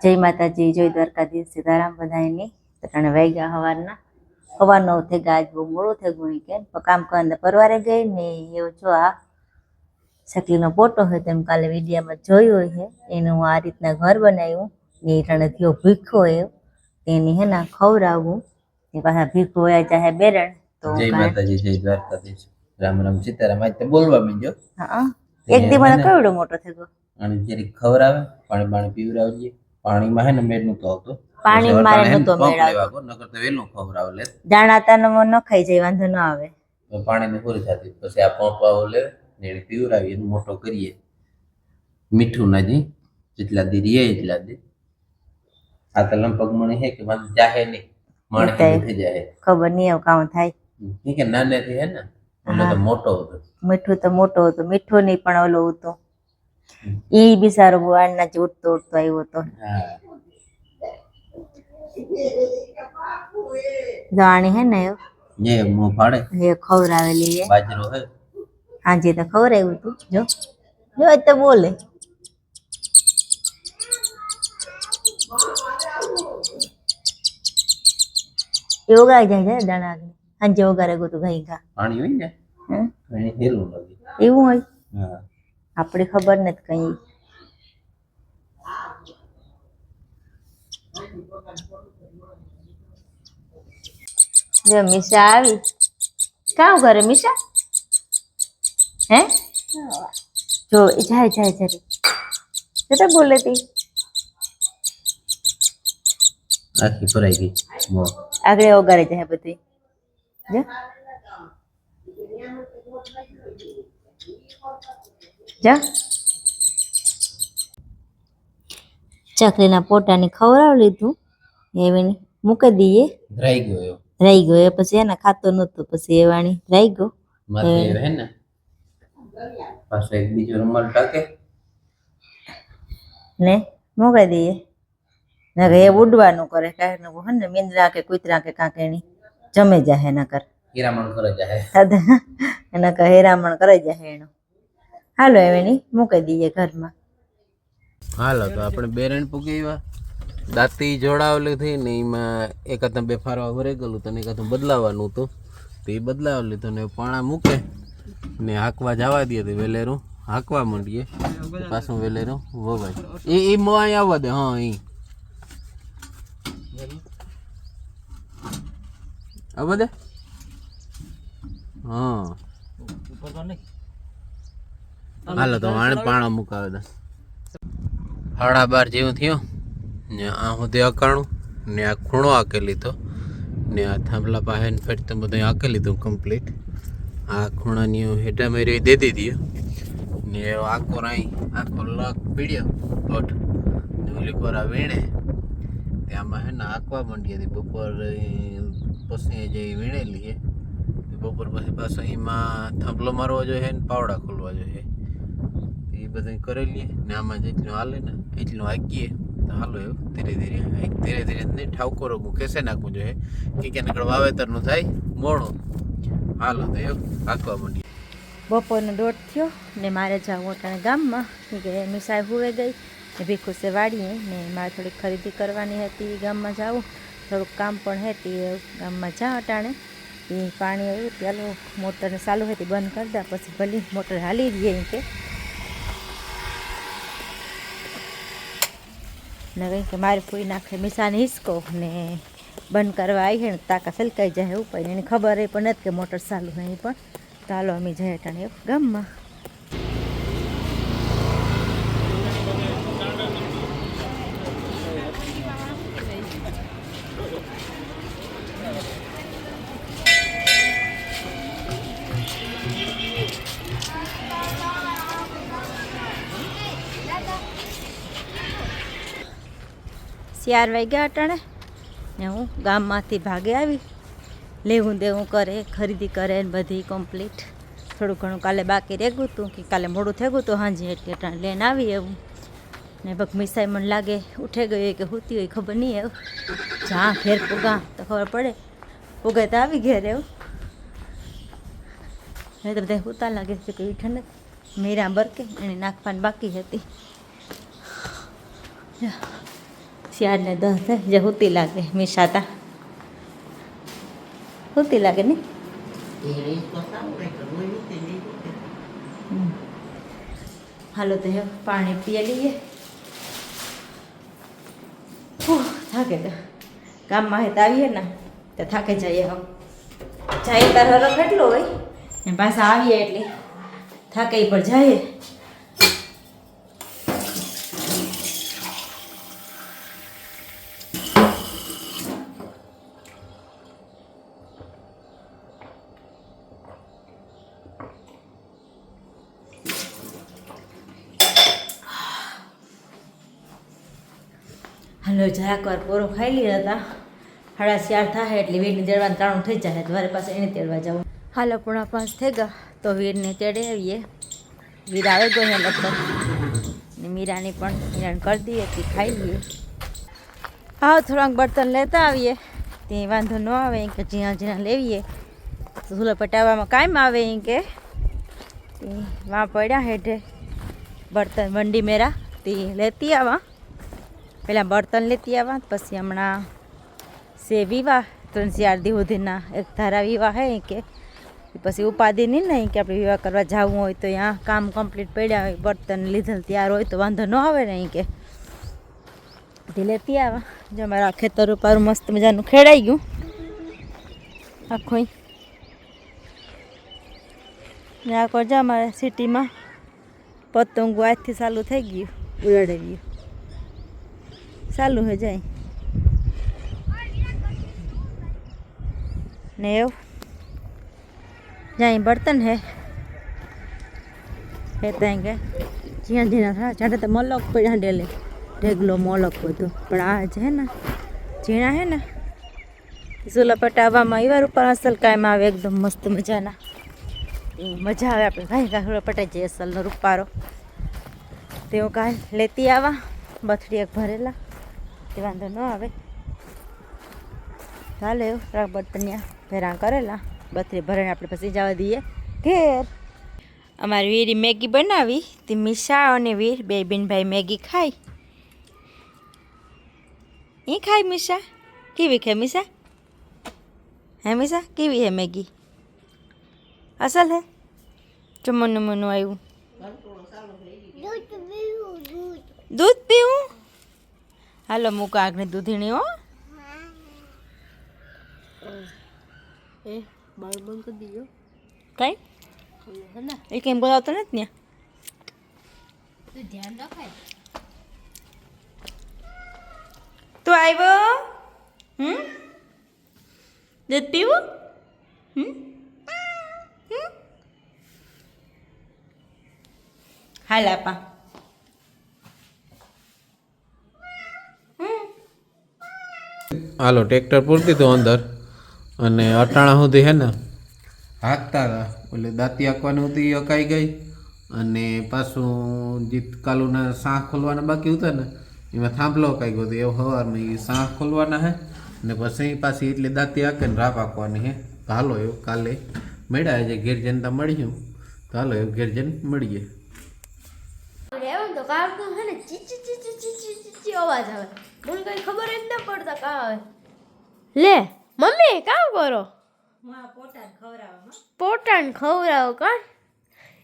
જય માતાજી જય દ્વારકાધીશ સીતારામ બધાની ત્રણ વાગ્યા સવારના સવાર નવ થઈ ગયા આજ બહુ મોડું થઈ ગયું કે કામ? કરવા પરવારે ગઈ ને એવું જો આ શકલીનો પોટો હોય તેમ કાલે વિડીયામાં જોયું હોય છે. એનું આ રીતના ઘર બનાવ્યું ને ત્રણે થયો ભીખો એવો. તેની હે ના ખવડાવવું એ પાછા ભીખો હોય ચાહે બેરણ. તો જય માતાજી જય દ્વારકાધીશ. રામ રામ સીતારામ. આજ તો બોલવા માંડ્યો. હા એક દી મને કેવડો મોટો થઈ ગયો? અને જરીક ખવડાવે પાણી પાણી પીવડાવજે પાણીમાં હે ને મેળ નતો આવતો. પાણી મારે વટાણે હે ને નહોતો પંપ મેળ આવતો. નકર તો વેલું ખવરાવ લે. દાણા તાનો ન ખાઈ જાય વાંધો ન આવે. તો પાણીની પૂરી થતી. પછી આ પંપ આવો લે ને એને પીવડાવીએ મોટો કરીએ. મીઠું નાજી જેટલા દી રીએ એટલા દી. આ તો લંપગ મણી હે કે મને જાહે નહીં. મણ થઈ જાય ખબર નહીં આવું કામ થાય. કે નાનેથી હે ને? ઓલો તો મોટો હતો. મીઠું તો મોટો હતો. મીઠું નહીં પણ ઓલો હતો એ બિચારો વાળના જે ઉઠતો ઉઠતો આવ્યો હતો હા જાણી હે ને જે મો ફાડે. એ ખવરાવેલી એ બાજરો હે. હાજી તો ખવડાવ્યું તું. જો. જો તો બોલે. એ ઉગાઈ જાય છે દાણા આગળ. હાંજે ઉગારે ગોતું ઘઈ ઘા. પાણી હોય ને? એવું હોય? હા. આપણે ખબર નથી કઈ. જો મીશા આવી. કામ કરે મીશા? હે? જો એ જાય જાય. જરી જતા બોલે તી. આખી ભરાઈ ગઈ. મોં. આગળ ઓગારે જાય બધી. જો. જા. ચકલીના પોટાને ખવડાવી લીધું. એવીને મૂકી દઈએ. રહી ગયો રહી ગયો. એ પછી એને ખાતો નતો પછી એ વાણી રહી ગયો હે ને. પાછો એક બીજો રૂમાલ ટાકે. ને મૂકી દઈએ. નકર એ ઉડવાનું કરે. કાંઈ ને હે ને મીંદરા કે કૂતરા કે કાંક એની. જમે જાહે નકર હીરામણ કરે જાય એના હેરામણ કરે જાહે એનું. હાલો એની મૂકી દઈએ ઘરમાં. હાલો તો આપણે બેરણ પૂકી આવ્યા. દાંતી જોડાવેલી હતી ને એમાં એક હાથમાં બે ફારવા ભરાઈ ગયેલું તને ને એક હાથમાં બદલાવાનું હતું. તો એ બદલાવી લીધું ને પાણા મૂકે ને હાંકવા જવા દે તો વેલેરું. હાંકવા માંડીએ. પાછું વેલેરું વવાય. એ એ મો અહીં આવવા દે હા અહીં. આવવા દે? હા. હાલો તો આણે પાણા મુકાવે દે હાડા બાર જેવું થયું ને આ સુધી અકાણું ને આ ખૂણો આકે લીધો ને આ થાંભલા પાસે ફેટ તો બધું આકે લીધું કમ્પ્લીટ આ ખૂણાની હેઠા મેરી દે દીધી. ને આખો રાઈ આખો લક પીડ્યો ને ઓલી પર વીણે. ત્યાંમાં હે ને આંકવા માંડી હતી બપોર પછી જે વીણેલી છે બપોર પછી પાછો એમાં થાંભલો મારવો જોઈએ ને પાવડા ખોલવા જોઈએ. બધું કરી લઈએ ને આમાં જેટલું હાલે ને એટલું હાકીએ. તો હાલો એવું, ધીરે ધીરે ધીરે ધીરે નહીં, ઠાવકોરો ખેસે નાખવું જોઈએ. કે ક્યાં આગળ વાવેતરનું થાય, મોડું. હાલો તો એવું, હાંકવા માંડીએ. બપોરનો દોઢ થયો ને મારે જાવું અટાણે ગામમાં કે મિસાઈ હુવે ગઈ. ને ભીખુસે વાડીએ ને મારે થોડીક ખરીદી કરવાની હતી ગામમાં જાવું. થોડુંક કામ પણ હતી ગામમાં જા અટાણે. એ પાણી આવ્યું પેલું મોટરને ચાલુ હતી, બંધ કરી દે, પછી ભલી મોટર હાલી એમ કે. ને કંઈ કે મારે પૂરી નાખે મિસાને હિસકો ને બંધ કરવા આવી છે ને તાકા સલકાઈ જાય એવું પણ એની ખબર એ પણ નથી કે મોટર ચાલુ નહીં પણ ચાલો અમે જઈએ ટાણે ગામમાં ચાર વાગ્યા અટાણે ને હું ગામમાંથી ભાગે આવી. લેવું દેવું કરે, ખરીદી કરે ને બધી કમ્પ્લીટ થોડું ઘણું કાલે બાકી રહેવું હતું કે કાલે મોડું થઈ ગયું હતું હાંજે એટલે અટાણે લઈને આવી એવું ને ભગ મિસાઈ મને લાગે ઉઠે ગયો કે હોતી હોય ખબર નહીં એવું જા, ઘેર પુગા, તો ખબર પડે. પુગે તો આવી ઘેર એવું નહીં તો બધા ઉતા લાગે છે કે ઠંડક મીરા બરકે એની નાખવાની બાકી હતી. શિયાળને દસ જે હોતી લાગે, મિશાતા. હોતી લાગે ને? હાલો તો પાણી પીએ લઈએ. થાકે તો. ગામમાં હે તો આવીએ ને, તો થાકે જઈએ હમ જાય તાર કેટલો હોય, ને પાછા આવીએ એટલે. થાકે પણ જઈએ. હાલો જરાક વાર ખાઈ લીધા હતા. સાડા ચાર થાય એટલે વીરને તેડવાનું ત્રાણું થઈ જાય તમારે પાસે એને તેડવા જવું હાલો, પૂણા પાંચ થઈ ગયા તો વીરને તેડે આવીએ. વીર આવે ગયો ને લગભગ. ને મીરાની પણ મીરાને કરી દઈએ કે ખાઈ લઈએ. હા થોડાક બર્તન લેતા આવીએ. તે વાંધો ન આવે કે જ્યાં જ્યાં લેવીએ. ધૂલો પટાવવામાં કાયમ આવે એમ કે. વાં પડ્યા હેઠે. બર્તન વંડી મેરા. તે લેતી આવા. પહેલાં બર્તન લેતી આવવા પછી હમણાં સે વિવાહ, ત્રણ ચાર દી એક ધારા વિવાહ હે કે પછી ઉપાધિ નહીં ને કે આપણે વિવાહ કરવા જવું હોય તો ત્યાં કામ કમ્પ્લીટ પડ્યા હોય બર્તન લીધેલ તૈયાર હોય તો વાંધો ન આવે ને કે. તે લેતી આવા. જો મારા ખેતર ઉપર મસ્ત મજાનું ખેડાઈ ગયું. આખું ને આખો જા અમારે સિટીમાં પતંગો આજથી ચાલુ થઈ ગયું, ઉડાડી ગયું. ચાલુ હે જાય. ને એવું. જ્યાં બર્તન હે હે ત્યાં કે જ્યાં જ્યાં થા, જાણે તો મલક પડ્યા ડેલે. ઢેગલો, મોલક બધું. પણ આ છે ને, ઝીણા હે ને, ઝૂલા પટાવવામાં એવા રૂપા અસલ કાયમ આવે, એકદમ મસ્ત મજાના. મજા આવે આપણે. ભાઈ, કાંઈ પટાઈ જઈએ, અસલનો રૂપારો. તેઓ કાંઈ લેતી આવા બથડી એક ભરેલા. તે વાંધો ન આવે. ચાલે એવું ત્રણ બર્તનિયા ભેરા કરેલા. બથરી ભરણ આપણે પછી જવા દઈએ. ઘેર. અમારી વીરી મેગી બનાવી. તે મિશા અને વીર બે બેનભાઈ મેગી ખાઈ. એ ખાય મિશા? કેવી ખાય મિશા? હે મીશા કેવી હે મેગી? અસલ હે? ચમનું મનું આવ્યું દૂધ પીવું? હાલો મૂકો આગની દૂધીણી હો. એ બાળ બંધ કરી દીજો. કઈ? એ કેમ બોલાવતો નથી ને ધ્યાન રખાય. તું આવ્યો? હમ? દૂધ પીવું હમ? હાલ આપા. હાલો ટ્રેક્ટર પૂરતી તો અંદર. અને અટાણા સુધી હે ને? હાંકતા હતા એટલે દાંતી હાંકવાની હતી અકાઈ ગઈ. અને પાછું જે કાલુના સાંખ ખોલવાના બાકી હતા ને એમાં થાંભલો અકાઈ ગયો હતો. એવો સવારમાં એ સાંખ ખોલવાના હે અને પછી પાછી એટલી દાંતી હાંકે રાપ રાખ આપવાની હે હાલો એવું કાલે મળ્યા જે ઘેર જનતા મળ્યું તો હાલો એવું ઘેર જન મળીએ. અવાજ આવે. મને કઈ ખબર જ ન પડતા કા આવે લે મમ્મી કામ કરો? પોટાણ ખવડાવો કા?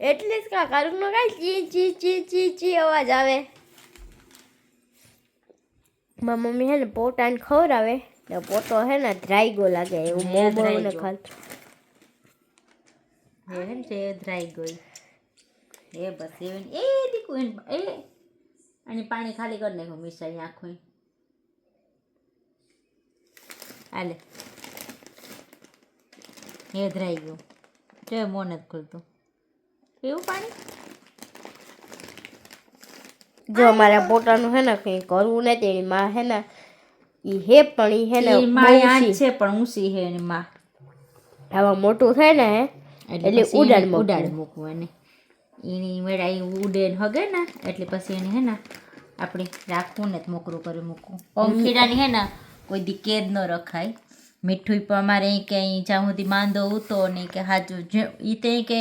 એટલે જ કાં કારુકનો કાંઈ ચી ચી ચી ચી ચી અવાજ આવે? મારા મમ્મી હે ને પોટાણ ખવડાવે. ને પોટો હે ને ડ્રાઈગો લાગે એવું હે, બહુ ને. ખાલ એ હે ને તે ધ્રાઈ ગઈ એ બસ એ દીકું દીકુ એ. અને પાણી ખાલી કરી નાખ્યું મિસાઈ આખું હાલે હેધરાઈ ધ્રાઈ ગયું જો મોં નથી ખુલતું પીવું પાણી જો મારા પોતાનું હે ને કંઈ કરવું નથી એની માં હે ને એ હે પણ એ હે ને છે પણ ઊંચી હે એની માં. આવા મોટું થાય ને એટલે ઉડાડ ઉડાડ મૂકવું એને. એની મેળા એ ઉડે હગે ને એટલે પછી એને હે ને આપણે રાખવું ને મોકરું કરી મૂકવું. પંખીડાની હે ને કોઈ દી કેદ ન રખાય. મીઠું પણ અમારે અહીં કે અહીં જ્યાં સુધી માંદો ઉતો ને કે હાજુ જે એ તે કે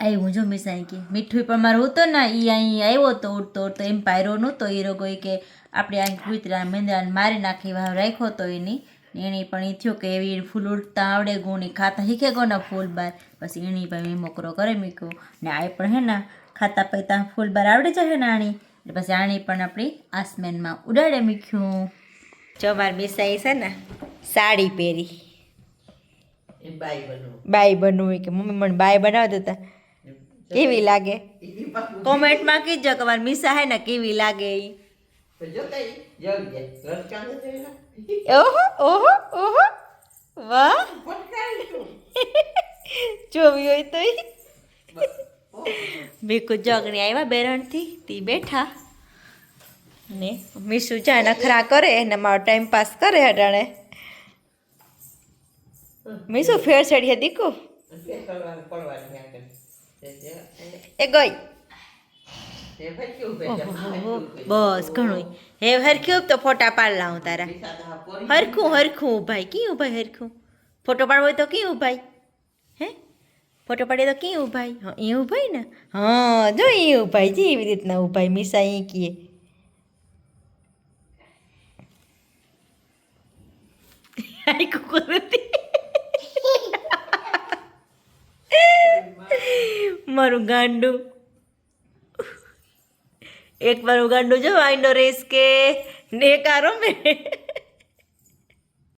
આવ્યું જો મિસાઈ કે મીઠું પણ મારો હતો ને એ અહીં આવ્યો તો ઉડતો ઉડતો એમ પાયરો નહોતો એ રોગો એ કે આપણે અહીં કૂતરા મેંદરાને મારી નાખી વાવ રાખ્યો તો એની એણે પણ એ થયો કે એવી ફૂલ ઉડતા આવડે ગુણી ખાતા શીખે ગો ને ફૂલ બાર. પછી એની પણ એ મોકરો કરે મીકો. ને આ પણ હે ને ખાતા પૈતા ફૂલ બાર આવડે છે ને આણી? એટલે પછી આણી પણ આપણી આસમાનમાં ઉડાડે મૂક્યું ચમાર મારી મિસાઈ છે ને સાડી પહેરી. બાઈ બનવું. કે મમ્મી મને બાઈ બનાવી દેતા કેવી લાગે? કોમેન્ટમાં કીધો કે મારી મિસા હે ને કેવી લાગે એ ઓહો ઓહો ઓહો. વાહ. જોવી હોય તો. ભીખુ જોગણી આવ્યા બેરણથી, તી બેઠા. ને મીસુ ચા નખરા કરે? ને મારો ટાઈમ પાસ કરે અટાણે. મીસુ ફેર છેડીએ દીકુ? એ ગઈ. બસ ઘણું હે હરખ્યું તો ફોટા પાડ લાવું તારા. હરખું હરખું ભાઈ કયું ભાઈ હરખું? ફોટો પાડવો હોય તો કયું ભાઈ હે? ફોટો પડે તો કયું ઉભાઈ હા એ ઉભાઈ ને? હા, જો એ ઉભાઈ જે એવી રીતના ઉભાઈ મીસા એ કીએ મારું ગાંડું. એક મારું ગાંડું જો આઈનો રેસ કે, ને કારો મેં